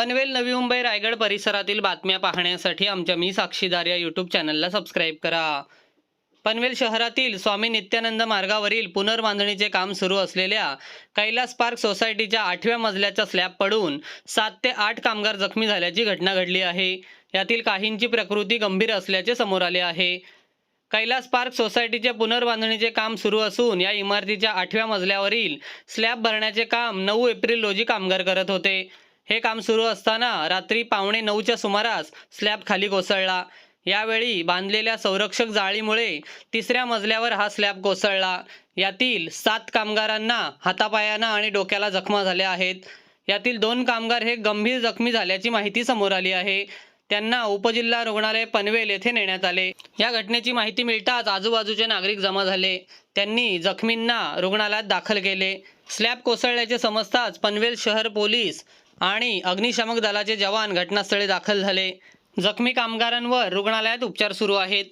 पनवेल नवी मुंबई रायगड परिसरातील बातम्या पाहण्यासाठी आमच्या मी साक्षीदार या यूट्यूब चॅनलला सबस्क्राईब करा. पनवेल शहरातील स्वामी नित्यानंद मार्गावरील पुनर्बांधणीचे काम सुरू असलेल्या कैलास पार्क सोसायटीच्या आठव्या मजल्याचा स्लॅब पडून सात ते आठ कामगार जखमी झाल्याची घटना घडली आहे. यातील काहींची प्रकृती गंभीर असल्याचे समोर आले आहे. कैलास पार्क सोसायटीचे पुनर्बांधणीचे काम सुरू असून या इमारतीच्या आठव्या मजल्यावरील स्लॅब भरण्याचे काम नऊ एप्रिल रोजी कामगार करत होते. हे काम सुरू असताना रात्री पावणे नऊच्या सुमारास स्लॅब खाली कोसळला. यावेळी बांधलेल्या संरक्षक जाळीमुळे तिसऱ्या मजल्यावर हा स्लॅब कोसळला. यातील सात कामगारांना हातापायांना आणि डोक्याला जखमा झाल्या आहेत. यातील दोन कामगार हे गंभीर जखमी झाल्याची माहिती समोर आली आहे. त्यांना उपजिल्हा रुग्णालय पनवेल येथे नेण्यात आले. या घटनेची माहिती मिळताच आजूबाजूचे नागरिक जमा झाले. त्यांनी जखमींना रुग्णालयात दाखल केले. स्लॅब कोसळल्याचे समजताच पनवेल शहर पोलीस आणि अग्निशामक दलाचे जवान घटनास्थळी दाखल झाले. जखमी कामगारांवर रुग्णालयात उपचार सुरू आहेत.